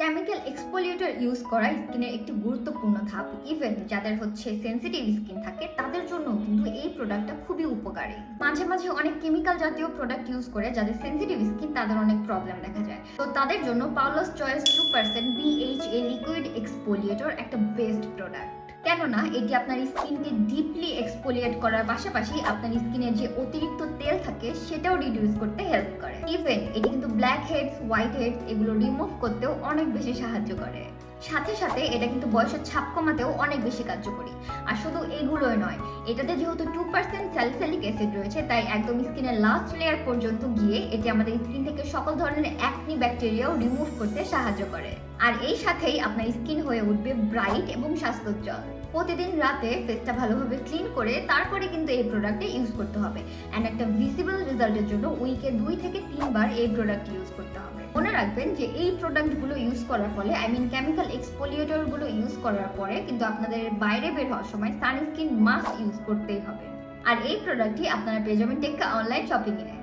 Chemical এক্সপোলিয়েটর use করা স্কিনের একটি গুরুত্বপূর্ণ ধাপ। ইভেন যাদের হচ্ছে সেন্সিটিভ স্কিন থাকে, তাদের জন্য কিন্তু এই প্রোডাক্টটা খুবই উপকারী। মাঝে মাঝে অনেক কেমিক্যাল জাতীয় প্রোডাক্ট ইউজ করে যাদের সেন্সিটিভ স্কিন তাদের অনেক প্রবলেম দেখা যায়। তো তাদের জন্য Paula's Choice two percent BHA liquid exfoliator একটা বেস্ট প্রোডাক্ট কেননা এটি আপনার স্কিনকে ডিপলি এক্সপোলিয়েট করার পাশাপাশি আপনার স্কিনের যে অতিরিক্ত তেল থাকে সেটাও রিডিউস করতে হেল্প করে। ইভেন এটি কিন্তু ব্ল্যাক হেডস হোয়াইট হেডস এগুলো রিমুভ করতেও অনেক বেশি সাহায্য করে। সাথে সাথে এটা কিন্তু বয়সের ছাপ কমাতেও অনেক বেশি কার্যকরী। আর শুধু এগুলোই নয়, এটাতে যেহেতু টু পার্সেন্ট স্যালিসালিক অ্যাসিড রয়েছে, তাই একদম স্কিনের লাস্ট লেয়ার পর্যন্ত গিয়ে এটি আমাদের স্কিন থেকে সকল ধরনের অ্যাকনি ব্যাকটেরিয়াও রিমুভ করতে সাহায্য করে। আর এই সাথেই আপনার স্কিন হয়ে উঠবে ব্রাইট এবং স্বাস্থ্যোজ্জ্বল। প্রতিদিন রাতে ফেসটা ভালোভাবে ক্লিন করে তারপরে কিন্তু এই প্রোডাক্টটা ইউজ করতে হবে। অ্যান্ড একটা ভিজিবল রেজাল্টের জন্য উইকে দুই থেকে তিনবার এই প্রোডাক্ট ইউজ করতে হবে। মনে রাখবেন যে এই প্রোডাক্টগুলো ইউজ করার ফলে আই মিন কেমিক্যাল এক্সপোলিয়েটরগুলো ইউজ করার পরে কিন্তু আপনাদের বাইরে বের হওয়ার সময় সানস্ক্রিন মাস্ক ইউজ করতেই হবে। আর এই প্রোডাক্টটি আপনারা পেয়ে যাবেন টেক্কা অনলাইন শপিংয়ে